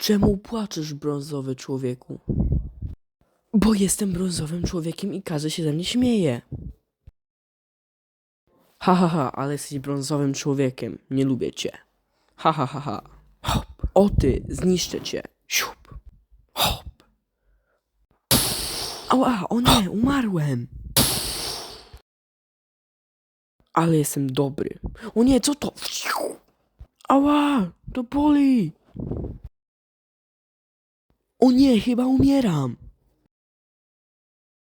Czemu płaczesz, brązowy człowieku? Bo jestem brązowym człowiekiem i każdy się ze mnie śmieje. Ha ha ha, ale jesteś brązowym człowiekiem. Nie lubię cię. Ha ha ha ha. Hop. O ty, zniszczę cię. Siup. Hop. Ała, o nie, umarłem. Ale jestem dobry. O nie, co to? Ała, to boli. O nie, chyba umieram.